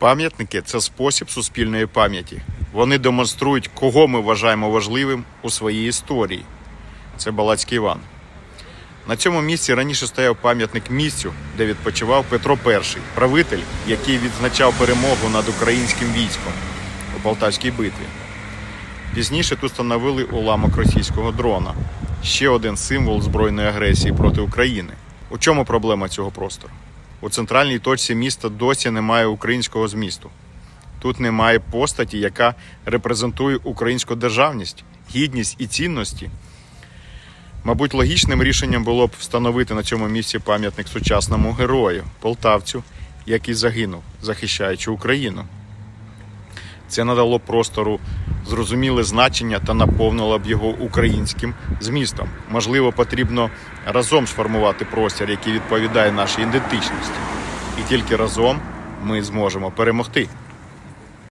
Пам'ятники це спосіб суспільної пам'яті. Вони демонструють, кого ми вважаємо важливим у своїй історії. Це Балацький Іван. На цьому місці раніше стояв пам'ятник місцю, де відпочивав Петро І, правитель, який відзначав перемогу над українським військом у Полтавській битві. Пізніше тут встановили уламок російського дрона ще один символ збройної агресії проти України. У чому проблема цього простору? У центральній точці міста досі немає українського змісту. Тут немає постаті, яка репрезентує українську державність, гідність і цінності. Мабуть, логічним рішенням було б встановити на цьому місці пам'ятник сучасному герою, полтавцю, який загинув, захищаючи Україну. Це надало простору зрозуміле значення та наповнила б його українським змістом. Можливо, потрібно разом сформувати простір, який відповідає нашій ідентичності. І тільки разом ми зможемо перемогти.